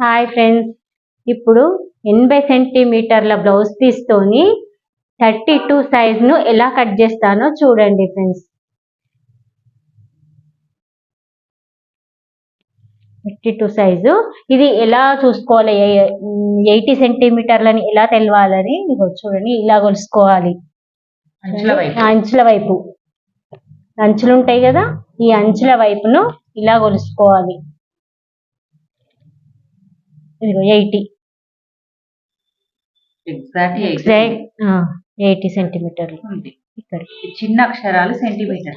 Hi friends ఇప్పుడు ఎనభై సెంటీమీటర్ల బ్లౌజ్ పీస్తోని థర్టీ టూ ను ఎలా కట్ చేస్తానో చూడండి ఫ్రెండ్స్ థర్టీ టూ సైజు ఇది ఎలా చూసుకోవాలి? ఎయిటీ సెంటీమీటర్లని ఎలా తెలవాలని? చూడండి ఇలా కొలుసుకోవాలి. అంచుల వైపు. అంచుల వైపు. అంచులు ఉంటాయి కదా ఈ అంచుల వైపును ఇలా కొలుసుకోవాలి. ఇదిగో ఎయిటీ. ఎగ్జాక్ట్ ఎయిటీ సెంటీమీటర్లు. ఇక్కడ. చిన్న అక్షరాలు సెంటీమీటర్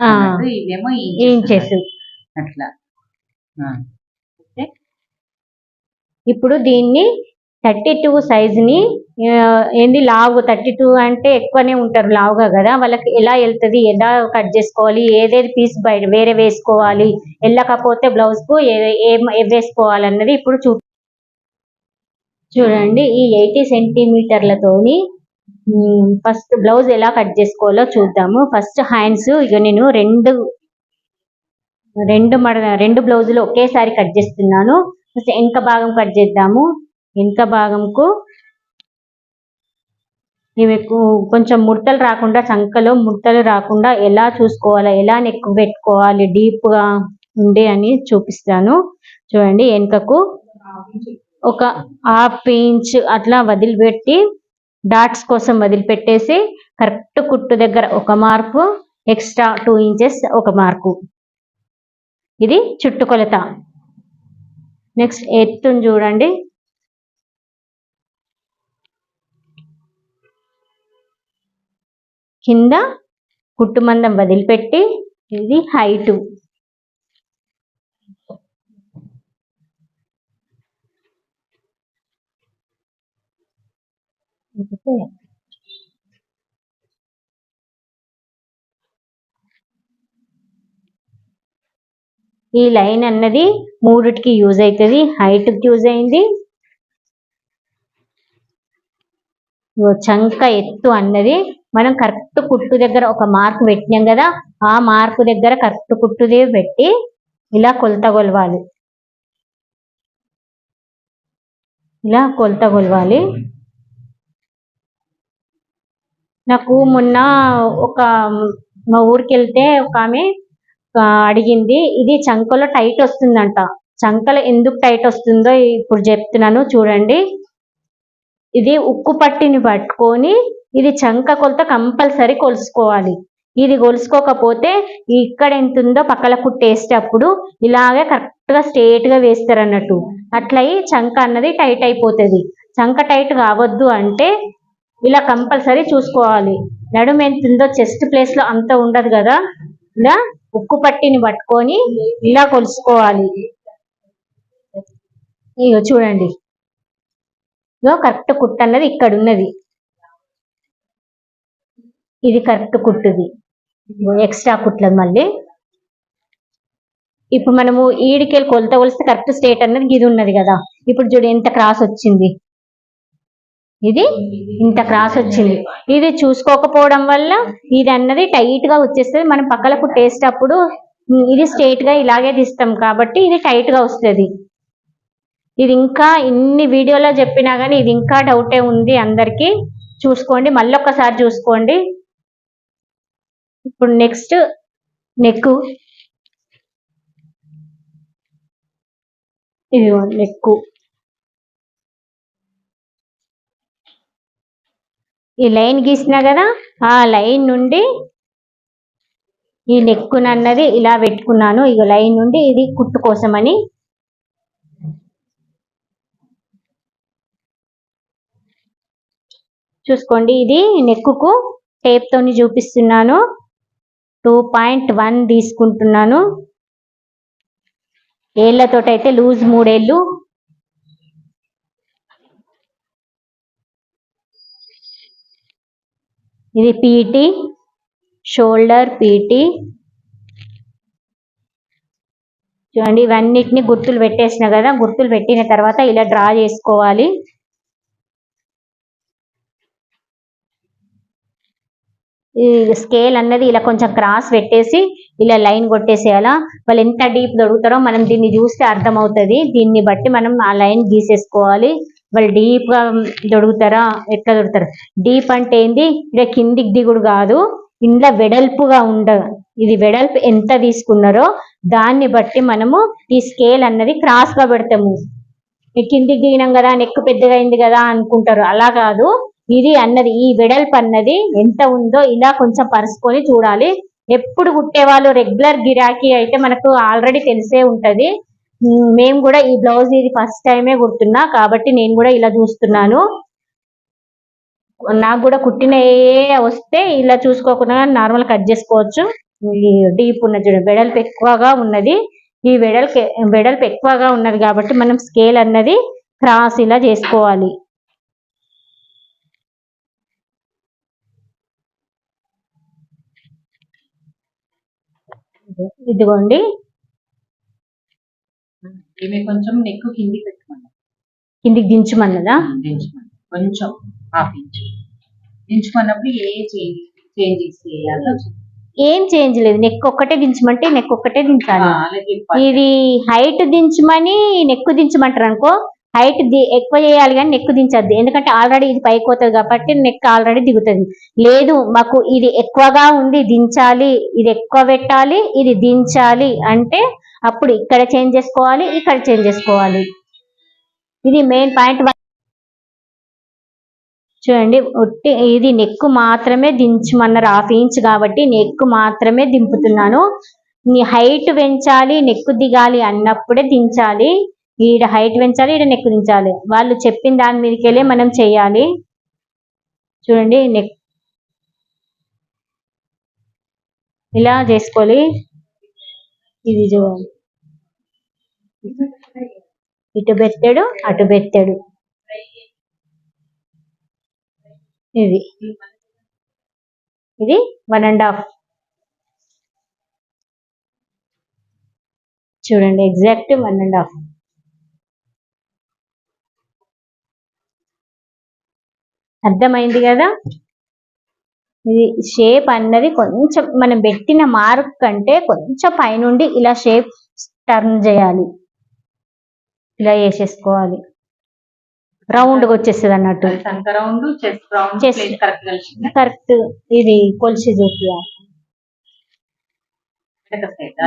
ఇంచెస్. అట్లా. ఇప్పుడు దీన్ని థర్టీ టూ ని ఏంది లావు థర్టీ టూ అంటే ఎక్కువనే ఉంటారు లావుగా కదా. వాళ్ళకి ఎలా వెళ్తుంది ఎలా కట్ చేసుకోవాలి ఏదేది పీస్ బయట వేరే వేసుకోవాలి వెళ్ళకపోతే బ్లౌజ్కు ఏ- ఏం ఏం వేసుకోవాలన్నది ఇప్పుడు చూ చూడండి ఈ ఎయిటీ సెంటీమీటర్లతోని ఫస్ట్ బ్లౌజ్ ఎలా కట్ చేసుకోవాలో చూద్దాము. ఫస్ట్ హ్యాండ్స్ ఇక నేను రెండు రెండు మడ రెండు బ్లౌజులు ఒకేసారి కట్ చేస్తున్నాను. ఫస్ట్ వెనక భాగం కట్ చేద్దాము. వెనక భాగంకు ఇవి కొంచెం ముడతలు రాకుండా చంకలో ముడతలు రాకుండా ఎలా చూసుకోవాలా ఎలా నెక్ పెట్టుకోవాలి డీప్గా అని చూపిస్తాను. చూడండి వెనుకకు ఒక హాఫ్ ఇంచ్ అట్లా వదిలిపెట్టి డాట్స్ కోసం వదిలిపెట్టేసి కరెక్ట్ కుట్టు దగ్గర ఒక మార్కు ఎక్స్ట్రా టూ ఇంచెస్ ఒక మార్కు ఇది చుట్టుకొలత నెక్స్ట్ ఎత్తుని చూడండి. కింద కుట్టు మందం వదిలిపెట్టి ఇది హైటు ఈ లైన్ అన్నది మూడిటికి యూజ్ అవుతుంది హైట్కి యూజ్ అయింది. చంక ఎత్తు అన్నది మనం కరెక్ట్ కుట్టు దగ్గర ఒక మార్క్ పెట్టినాం కదా ఆ మార్కు దగ్గర కరెక్ట్ కుట్టుదే పెట్టి ఇలా కొలత కొలవాలి. ఇలా కొలత కొలవాలి. నాకు మొన్న ఒక మా ఊరికి వెళ్తే ఒక ఆమె అడిగింది ఇది చంకలో టైట్ వస్తుందంట. చంకలో ఎందుకు టైట్ వస్తుందో ఇప్పుడు చెప్తున్నాను చూడండి. ఇది ఉక్కు పట్టిని పట్టుకొని ఇది చంక కొలత కంపల్సరీ కొలుసుకోవాలి. ఇది కొలుసుకోకపోతే ఇక్కడ ఎంత ఉందో పక్కల కుట్టేసేటప్పుడు ఇలాగే కరెక్ట్గా స్ట్రేట్గా వేస్తారు అన్నట్టు. అట్లయి చంక అన్నది టైట్ అయిపోతుంది. చంక టైట్ కావద్దు అంటే ఇలా కంపల్సరీ చూసుకోవాలి. నడుము ఎంత ఉందో చెస్ట్ ప్లేస్లో అంత ఉండదు కదా. ఇలా ఉక్కు పట్టిని పట్టుకొని ఇలా కొలుసుకోవాలి. ఇగో చూడండి. ఇగో కరెక్ట్ కుట్టు అన్నది ఇక్కడ ఉన్నది. ఇది కరెక్ట్ కుట్టుది. ఎక్స్ట్రా కుట్లది మళ్ళీ. ఇప్పుడు మనము ఈడికెళ్ళి కొలత కొలిస్తే కరెక్ట్ స్టేట్ అన్నది ఇది ఉన్నది కదా. ఇప్పుడు చూడు ఎంత క్రాస్ వచ్చింది. ఇది ఇంత క్రాస్ వచ్చింది. ఇది చూసుకోకపోవడం వల్ల ఇది అన్నది టైట్గా వచ్చేస్తుంది. మనం పక్కల టేస్ట్ అప్పుడు ఇది స్ట్రైట్గా ఇలాగే తీస్తాం కాబట్టి ఇది టైట్గా వస్తుంది. ఇది ఇంకా ఇన్ని వీడియోలో చెప్పినా గానీ ఇది ఇంకా డౌటే ఉంది అందరికి. చూసుకోండి మళ్ళొక్కసారి చూసుకోండి. ఇప్పుడు నెక్స్ట్ నెక్ ఇది నెక్కు ఈ లైన్ గీసినా కదా ఆ లైన్ నుండి ఈ నెక్కునన్నది ఇలా పెట్టుకున్నాను. ఇక లైన్ నుండి ఇది కుట్టు కోసమని. చూసుకోండి ఇది నెక్కుకు టేప్ తోని చూపిస్తున్నాను. టూ పాయింట్ వన్ తీసుకుంటున్నాను. ఏళ్ళతోటైతే లూజ్ మూడేళ్ళు. ఇది పీటీ షోల్డర్ పీటీ చూడండి ఇవన్నిటిని గుర్తులు పెట్టేసిన కదా గుర్తులు పెట్టిన తర్వాత ఇలా డ్రా చేసుకోవాలి. ఈ స్కేల్ అన్నది ఇలా కొంచెం క్రాస్ పెట్టేసి ఇలా లైన్ కొట్టేసేయాలా? వాళ్ళు ఎంత డీప్ దొడుగుతారో మనం దీన్ని చూస్తే అర్థమవుతుంది. దీన్ని బట్టి మనం ఆ లైన్ గీసేసుకోవాలి. వాళ్ళు డీప్గా ఎట్లా దొరుకుతారు డీప్ అంటే ఏంది? ఇక్కడ కిందికి దిగుడు కాదు ఇంట్లో వెడల్పుగా ఉండ ఇది వెడల్పు ఎంత తీసుకున్నారో దాన్ని బట్టి మనము ఈ స్కేల్ అన్నది క్రాస్గా పెడతాము. కిందికి దిగినాం కదా నెక్కు పెద్దగా అయింది కదా అనుకుంటారు. అలా కాదు ఇది అన్నది ఈ వెడల్పు అన్నది ఎంత ఉందో ఇలా కొంచెం పరుచుకొని చూడాలి. ఎప్పుడు కుట్టేవాళ్ళు రెగ్యులర్ గిరాకీ అయితే మనకు ఆల్రెడీ తెలిసే ఉంటది. మేము కూడా ఈ బ్లౌజ్ ఇది ఫస్ట్ టైమే కుడుతున్నా కాబట్టి నేను కూడా ఇలా చూస్తున్నాను. నాకు కూడా కుట్టిన వస్తే ఇలా చూసుకోకుండా నార్మల్ కట్ చేసుకోవచ్చు. ఈ డీప్ ఉన్న చూడండి వెడల్పు ఎక్కువగా ఉన్నది. ఈ వెడల్పు వెడల్పు ఎక్కువగా ఉన్నది కాబట్టి మనం స్కేల్ అన్నది క్రాస్ ఇలా చేసుకోవాలి. ఇదిగోండి. ఈమె కొంచెం నెక్ కింది పెట్టుకోండి. కిందికి దించమన్నదా? దించుకోండి కొంచెం హాఫ్ ఇంచ్ దించుకున్నప్పుడు ఏ చేంజ్ చేంజెస్ చేయాలో ఏం చేంజ్ లేదు. నెక్ ఒక్కటే దించమంటే నెక్ ఒక్కటే దించాలి. ఇది హైట్ దించమని నెక్ దించమంటారు అనుకో హైట్ ఎక్కువ చేయాలి కానీ నెక్ దించద్దు. ఎందుకంటే ఆల్రెడీ ఇది పైకి పోతుంది కాబట్టి నెక్ ఆల్రెడీ దిగుతుంది. లేదు మాకు ఇది ఎక్కువగా ఉంది దించాలి ఇది ఎక్కువ పెట్టాలి ఇది దించాలి అంటే అప్పుడు ఇక్కడ చేంజ్ చేసుకోవాలి ఇక్కడ చేంజ్ చేసుకోవాలి. ఇది మెయిన్ పాయింట్ చూడండి ఒట్టి ఇది నెక్ మాత్రమే దించమన్నారు హాఫ్ ఇంచ్ కాబట్టి నెక్ మాత్రమే దింపుతున్నాను. నీ హైట్ పెంచాలి నెక్ దిగాలి అన్నప్పుడే దించాలి. ఈడ హైట్ పెంచాలి ఈడ నెక్ దించాలి. వాళ్ళు చెప్పిన దాని మీదకెళ్ళి మనం చేయాలి. చూడండి నెక్ ఇలా చేసుకోవాలి. ఇది చూడండి ఇటు పెట్టాడు అటు పెట్టాడు. ఇది. ఇది వన్ అండ్ హాఫ్ చూడండి ఎగ్జాక్ట్ వన్ అండ్ హాఫ్ అర్థమైంది కదా? ఇది షేప్ అన్నది కొంచెం మనం పెట్టిన మార్క్ కంటే కొంచెం పైనుండి ఇలా షేప్ టర్న్ చేయాలి. ఇలా వేసేసుకోవాలి రౌండ్గా వచ్చేస్తుంది అన్నట్టు. కరెక్ట్ ఇది కొలిసి చూపి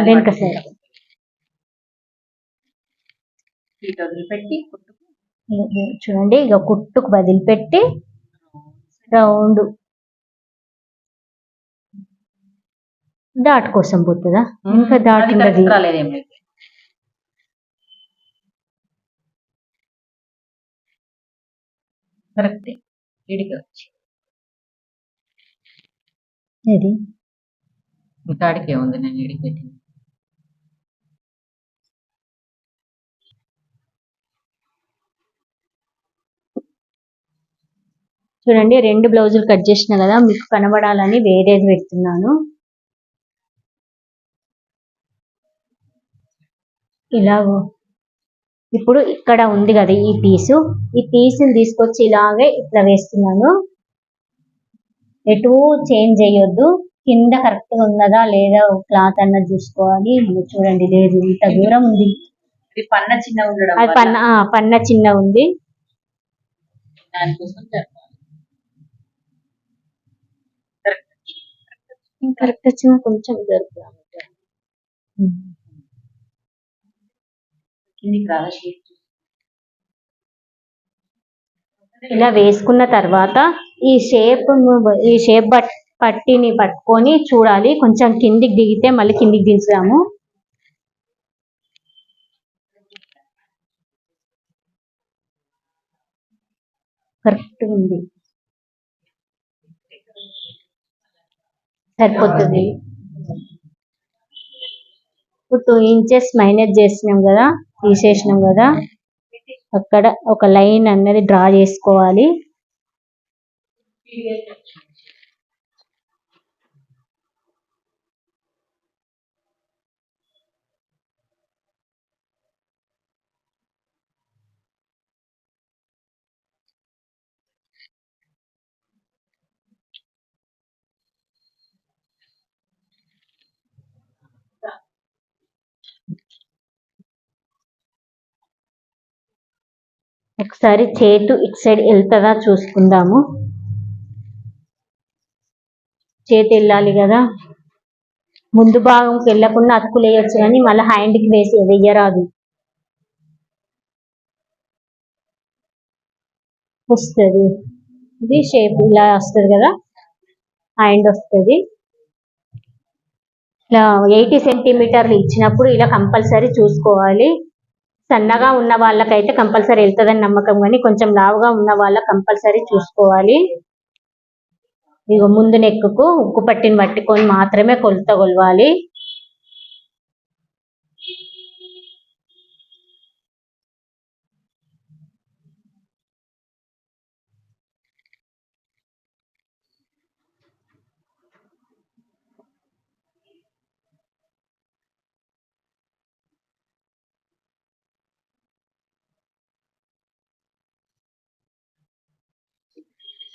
వెనక సైడ్ చూడండి ఇక కుట్టుకు వదిలిపెట్టి రౌండ్ దాటు కోసం పోతుందా? ఇంకా ఉండదు ఉంది నేను ఇడికి పెట్టింది. చూడండి రెండు బ్లౌజులు కట్ చేసిన కదా మీకు కనబడాలని వేరేది పెడుతున్నాను. ఇలా ఇప్పుడు ఇక్కడ ఉంది కదా ఈ పీసు. ఈ పీసుని తీసుకొచ్చి ఇలాగే ఇట్లా వేస్తున్నాను. ఎటు చేంజ్ చేయొద్దు. కింద కరెక్ట్గా ఉన్నదా లేదా క్లాత్ అన్నది చూసుకోవాలి. చూడండి లేదు ఇంత దూరం ఉంది. పన్న చిన్న అది పన్న పన్న చిన్న ఉంది. కరెక్ట్. కరెక్ట్ వచ్చిన కొంచెం జరుగుతుంది కిందికి రాదా షేప్ ఇలా వేసుకున్న తర్వాత ఈ షేప్ ఈ షేప్ బట్ పట్టిని పట్టుకొని చూడాలి. కొంచెం కిందికి దిగితే మళ్ళీ కిందికి దించుదాము. కరెక్ట్ ఉంది. సరిపోతుంది. ఇప్పుడు టూ ఇంచెస్ మైనస్ చేసినాం కదా. తీసేసినాం కదా. అక్కడ ఒక లైన్ అన్నది డ్రా చేసుకోవాలి. ఒకసారి చేతు ఇటు సైడ్ వెళ్తుందా చూసుకుందాము. చేతి వెళ్ళాలి కదా. ముందు భాగంకి వెళ్ళకుండా అతుకులు వేయచ్చు కానీ మళ్ళీ హ్యాండ్కి వేసి వెయ్యరాదు వస్తుంది. ఇది షేప్ ఇలా వస్తుంది కదా. హ్యాండ్ వస్తుంది. ఇలా ఎయిటీ సెంటీమీటర్లు ఇచ్చినప్పుడు ఇలా కంపల్సరీ చూసుకోవాలి. సన్నగా ఉన్న వాళ్ళకైతే కంపల్సరీ వెళ్తుందని నమ్మకం కానీ కొంచెం లావుగా ఉన్న వాళ్ళకి కంపల్సరీ చూసుకోవాలి. ఇక ముందు నెక్కుకు ఉక్కు పట్టిని పట్టుకొని మాత్రమే కొలత కొలవాలి.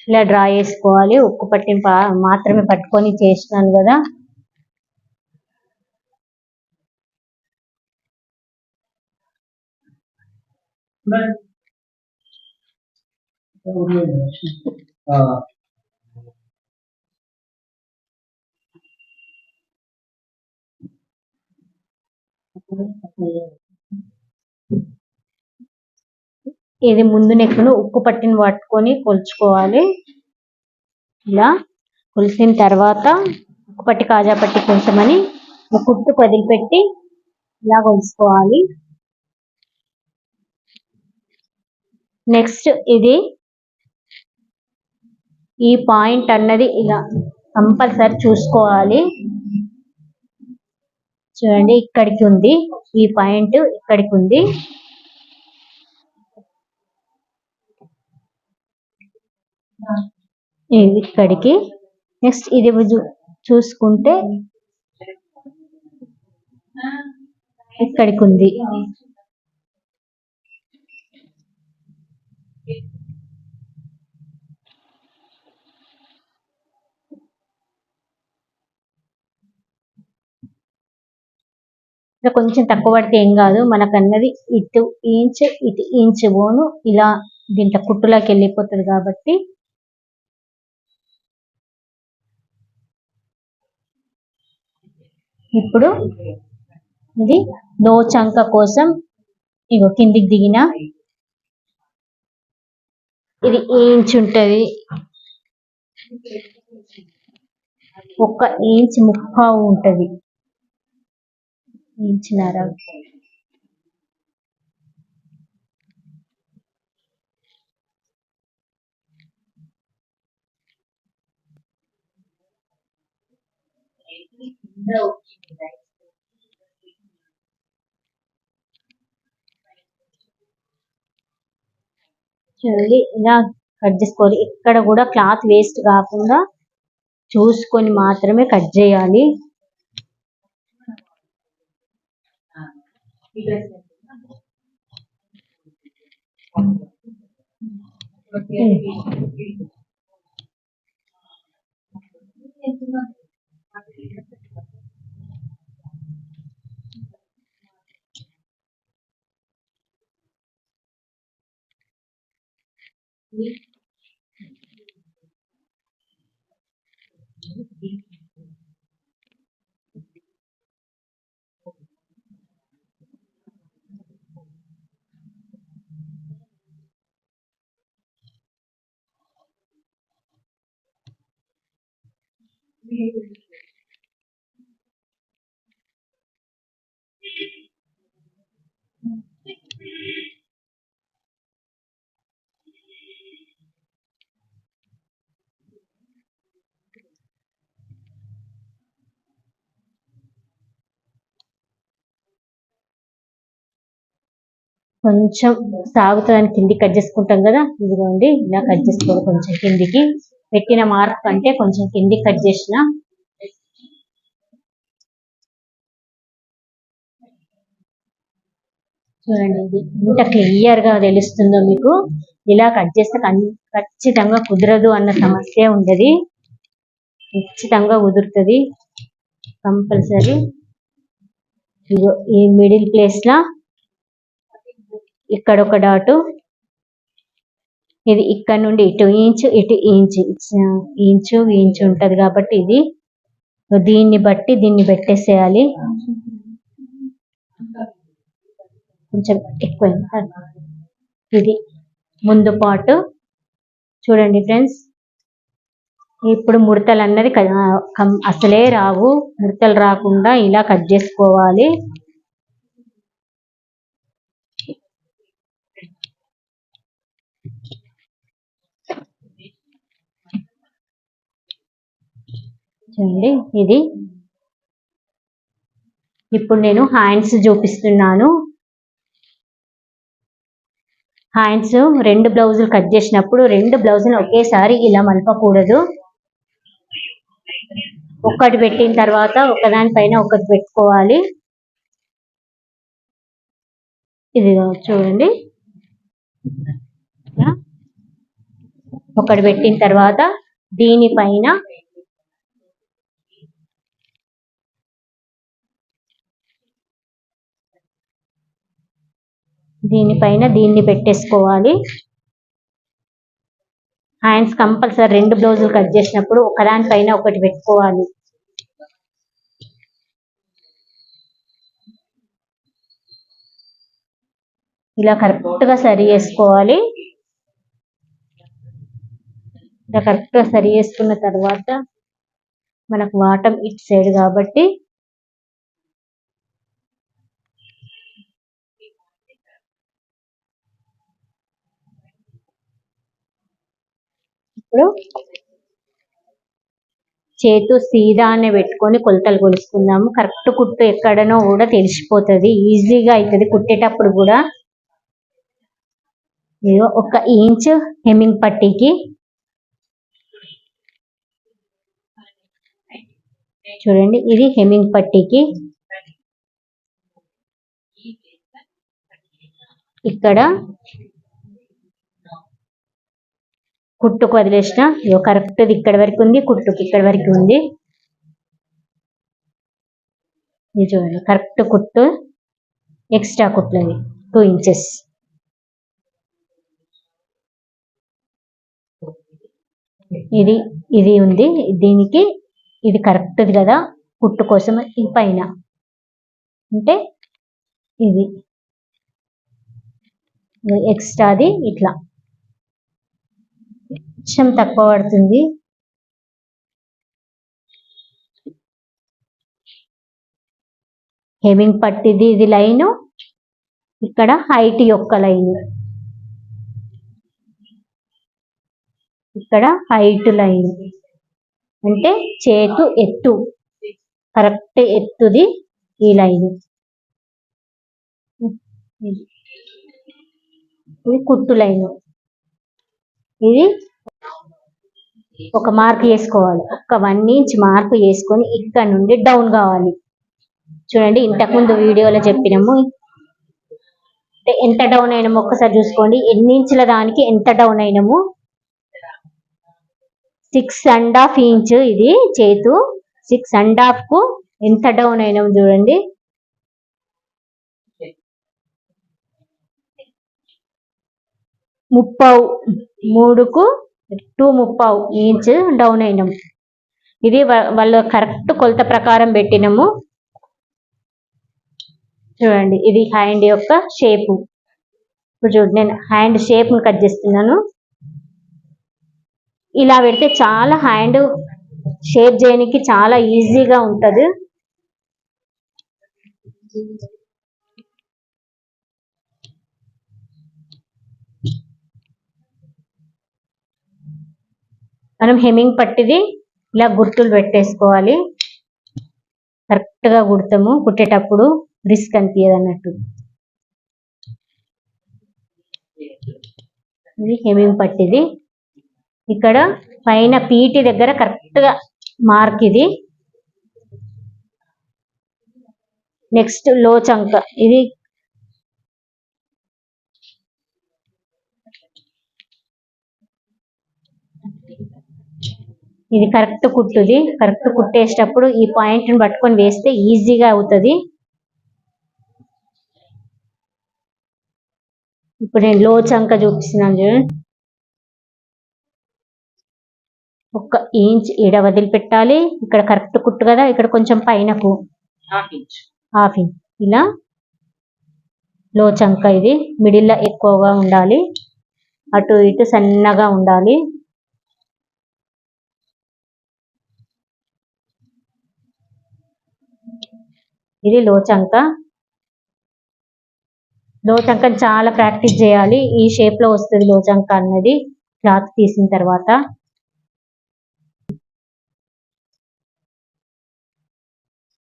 ఇలా డ్రా చేసుకోవాలి. ఉక్కు పట్టి పా- మాత్రమే పట్టుకొని చేసినాను కదా. ఇది ముందు నెక్కును ఉక్కు పట్టిని పట్టుకొని కొలుచుకోవాలి. ఇలా కొలిసిన తర్వాత ఉక్కు పట్టి కాజా పట్టి కొంచెమని ఒక కుట్టు వదిలిపెట్టి ఇలా కొలుచుకోవాలి. నెక్స్ట్ ఇది ఈ పాయింట్ అన్నది ఇలా కంపల్సరీ చూసుకోవాలి. చూడండి ఇక్కడికి ఉంది. ఈ పాయింట్ ఇక్కడికి ఉంది. ఇక్కడికి? నెక్స్ట్ ఇది చూసుకుంటే ఇక్కడికి ఉంది కొంచెం తక్కువ పడితే ఏం కాదు. మనకన్నది ఇటు ఇంచ్ ఇటు ఇంచ్ బోను ఇలా దీంట్లో కుట్టులోకి వెళ్ళిపోతుంది కాబట్టి ఇప్పుడు ఇది లో చంక కోసం ఇగో కిందికి దిగిన. ఇది ఇంచ్ ఉంటది. ఒక్క ఇంచ్ ముప్పావు ఉంటది. చూడండి ఇలా కట్ చేసుకోవాలి. ఎక్కడ కూడా క్లాత్ వేస్ట్ కాకుండా చూసుకొని మాత్రమే కట్ చేయాలి. behavior కొంచెం సాగుతుందని కిందికి కట్ చేసుకుంటాం కదా? ఇదిగోండి ఇలా కట్ చేసుకోవాలి కొంచెం కిందికి. పెట్టిన మార్క్ కంటే కొంచెం కిందికి కట్ చేసిన. చూడండి ఇది ఎంత క్లియర్గా తెలుస్తుందో మీకు. ఇలా కట్ చేస్తే ఖచ్చితంగా కుదరదు అన్న సమస్య ఉండదు. ఖచ్చితంగా కుదురుతుంది. కంపల్సరీ. ఇదిగో ఈ మిడిల్ ప్లేస్ లా ఇక్కడ ఒక డాటు. ఇది ఇక్కడ నుండి ఇటు ఇంచు ఇటు ఇంచు ఇంచు ఇంచు ఉంటుంది కాబట్టి ఇది. దీన్ని బట్టి దీన్ని పెట్టేసేయాలి. కొంచెం ఎక్కువ ఇది ముందు పాటు. చూడండి ఫ్రెండ్స్. ఇప్పుడు ముడతలు అన్నది అసలే రావు. ముడతలు రాకుండా ఇలా కట్ చేసుకోవాలి. చూడండి ఇది. ఇప్పుడు నేను హ్యాండ్స్ చూపిస్తున్నాను. హ్యాండ్స్ రెండు బ్లౌజులు కట్ చేసినప్పుడు రెండు బ్లౌజులు ఒకేసారి ఇలా మలపకూడదు. ఒక్కటి పెట్టిన తర్వాత ఒకదాని పైన ఒకటి పెట్టుకోవాలి. ఇది చూడండి. ఒకటి పెట్టిన తర్వాత దీనిపైన దీనిపైన దీన్ని పెట్టేసుకోవాలి. హ్యాండ్స్ కంపల్సరీ రెండు బ్లౌజులు కట్ చేసినప్పుడు ఒకదానిపైన ఒకటి పెట్టుకోవాలి. ఇలా కరెక్ట్గా సరి చేసుకోవాలి. ఇలా కరెక్ట్గా సరి చేసుకున్న తర్వాత మనకు వాటం ఇటు సైడ్ కాబట్టి ఇప్పుడు చేతు సీదానే పెట్టుకొని కొలతలు కొలుసుకుందాము. కరెక్ట్ కుట్టు ఎక్కడనో కూడా తెలిసిపోతుంది. ఈజీగా అవుతుంది కుట్టేటప్పుడు కూడా ఇదిగో ఒక ఇంచ్ హెమ్మింగ్ పట్టీకి చూడండి. ఇది హెమ్మింగ్ పట్టీకి ఇక్కడ కుట్టుకు వదిలేసిన. ఇగో కరెక్ట్ ఇక్కడ వరకు ఉంది కుట్టుకి ఇక్కడ వరకు ఉంది. ఇది చూడండి కరెక్ట్ కుట్టు ఎక్స్ట్రా కుట్లది టూ ఇంచెస్ ఇది ఇది ఉంది దీనికి ఇది కరెక్ట్ కదా కుట్టు కోసం ఈ పైన. అంటే ఇది. ఎక్స్ట్రాది ఇట్లా. కొంచెం తక్కువ పడుతుంది. హెమింగ్ పట్టిది ఇది లైన్. ఇక్కడ హైట్ యొక్క లైన్. ఇక్కడ హైట్ లైన్. అంటే చేతు ఎత్తు. కరెక్ట్ ఎత్తుది ఈ లైన్. ఇది కుట్టు లైన్. ఇది ఒక మార్క్ వేసుకోవాలి. ఒక వన్ ఇంచ్ మార్క్ వేసుకొని ఇక్కడ నుండి డౌన్ కావాలి. చూడండి ఇంతకుముందు వీడియోలో చెప్పినాము అంటే ఎంత డౌన్ అయినాము ఒక్కసారి చూసుకోండి. ఎన్ని ఇంచుల దానికి ఎంత డౌన్ అయినాము? సిక్స్ అండ్ హాఫ్ ఇంచ్ ఇది చేతు. సిక్స్ అండ్ హాఫ్కు ఎంత డౌన్ అయినాము చూడండి. ముప్పై మూడుకు టూ ముప్పావు ఇంచ్ డౌన్ అయినాము ఇది వాళ్ళు కరెక్ట్ కొలత ప్రకారం పెట్టినాము. చూడండి ఇది హ్యాండ్ యొక్క షేపు ఇప్పుడు చూడండి నేను హ్యాండ్ షేప్ను కట్ చేస్తున్నాను. ఇలా పెడితే చాలా హ్యాండ్ షేప్ చేయడానికి చాలా ఈజీగా ఉంటుంది. మనం హెమ్మింగ్ పట్టిది ఇలా గుర్తులు పెట్టేసుకోవాలి. కరెక్ట్గా కుడతాము కుట్టేటప్పుడు రిస్క్ అనిపించదు అన్నట్టు. ఇది హెమ్మింగ్ పట్టిది. ఇక్కడ పైన పీటి దగ్గర కరెక్ట్గా మార్క్ ఇది. నెక్స్ట్లో చంక ఇది ఇది కరెక్ట్ కుట్టుది. కరెక్ట్ కుట్టేసేటప్పుడు ఈ పాయింట్ని పట్టుకొని వేస్తే ఈజీగా అవుతుంది. ఇప్పుడు నేను లో చంక చూపిస్తున్నాను చూడండి ఒక ఇంచ్ ఈడ వదిలిపెట్టాలి? ఇక్కడ కరెక్ట్ కుట్టు కదా? ఇక్కడ కొంచెం పైనకు. హాఫ్ ఇంచ్ ఇలా. లో చంక ఇది. మిడిల్లో ఎక్కువగా ఉండాలి. అటు ఇటు సన్నగా ఉండాలి. ఇది లోచంక. లోచంక చాలా ప్రాక్టీస్ చేయాలి. ఈ షేప్లో వస్తుంది లోచంక అన్నది. క్లాత్ తీసిన తర్వాత.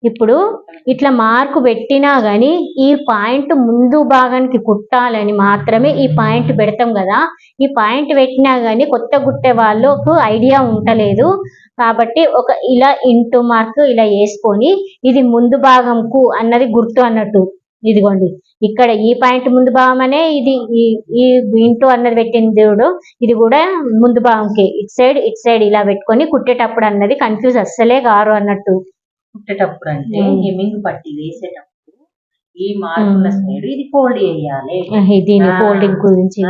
ఇప్పుడు ఇట్లా మార్కు పెట్టినా కానీ ఈ పాయింట్ ముందు భాగానికి కుట్టాలని మాత్రమే ఈ పాయింట్ పెడతాం కదా. ఈ పాయింట్ పెట్టినా కానీ కొత్త కుట్టే వాళ్ళకు ఐడియా ఉంటలేదు. కాబట్టి ఒక ఇలా ఇంటూ మార్క్ ఇలా వేసుకొని ఇది ముందు భాగంకు అన్నది గుర్తు అన్నట్టు. ఇదిగోండి. ఇక్కడ ఈ పాయింట్ ముందు భాగం అనే ఇది ఈ ఇంటూ అన్నది పెట్టింది చూడు ఇది కూడా ముందు భాగంకి. ఇటు సైడ్ ఇటు సైడ్ ఇలా పెట్టుకొని కుట్టేటప్పుడు అన్నది కన్ఫ్యూజ్ అస్సలే కారు అన్నట్టు. కుట్టేటప్పుడు అంటే. హెమ్మింగ్ పట్టి వేసేటప్పుడు ఈ మార్కుల. సైడ్ ఇది ఫోల్డ్ చేయాలి. దీని. ఫోల్డింగ్ గురించి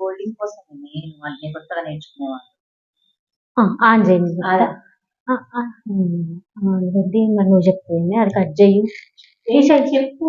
ఫోల్డింగ్ కోసం నేను అన్ని కొత్తగా నేర్చుకునేవాళ్ళు ఆన్ చేయండి నువ్వు చెప్తుంది అది కట్ చెయ్యి చెప్పు?